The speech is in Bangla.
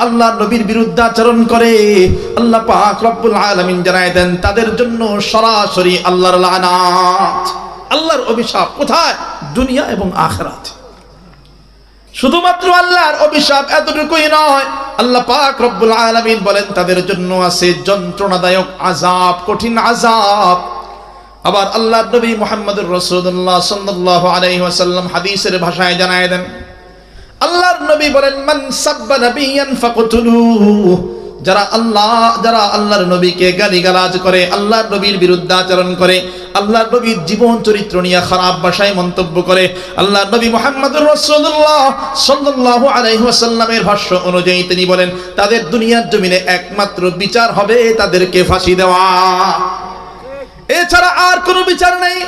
আল্লাহ নবীর বিরুদ্ধে আচরণ করে, আল্লাহ দেন, তাদের জন্য সরাসরি আল্লাহর আল্লাহর অভিশাপ কোথায়? দুনিয়া এবং আখরাত। শুধুমাত্র আল্লাহর অভিশাপ এতটুকুই নয়, আল্লাহ পাক রব্বুল আলামিন বলেন, তাদের জন্য আছে যন্ত্রণাদায়ক আযাব, কঠিন আযাব। আবার আল্লাহ নবী মুহাম্মদুর রাসূলুল্লাহ সাল্লাল্লাহু আলাইহি ওয়াসাল্লাম হাদিসের ভাষায় জানায় দেন, আল্লাহর নবী বলেন, মান সাব্বা নাবিয়ান ফাকতুলুহু। যারা আল্লাহ, যারা আল্লাহর নবীকে গালিগালাজ করে, আল্লাহর নবীর বিরুদ্ধে আচরণ করে, আল্লাহর নবীর জীবন চরিত্র নিয়ে খারাপ ভাষায় মন্তব্য করে, আল্লাহর নবী মুহাম্মদুর রাসূলুল্লাহ সাল্লাল্লাহু আলাইহি ওয়াসাল্লামের ভাষ্য অনুযায়ী তিনি বলেন, তাদের দুনিয়ার জমিনে একমাত্র বিচার হবে তাদেরকে ফাঁসি দেওয়া। এছাড়া আর কোনো বিচার নেই।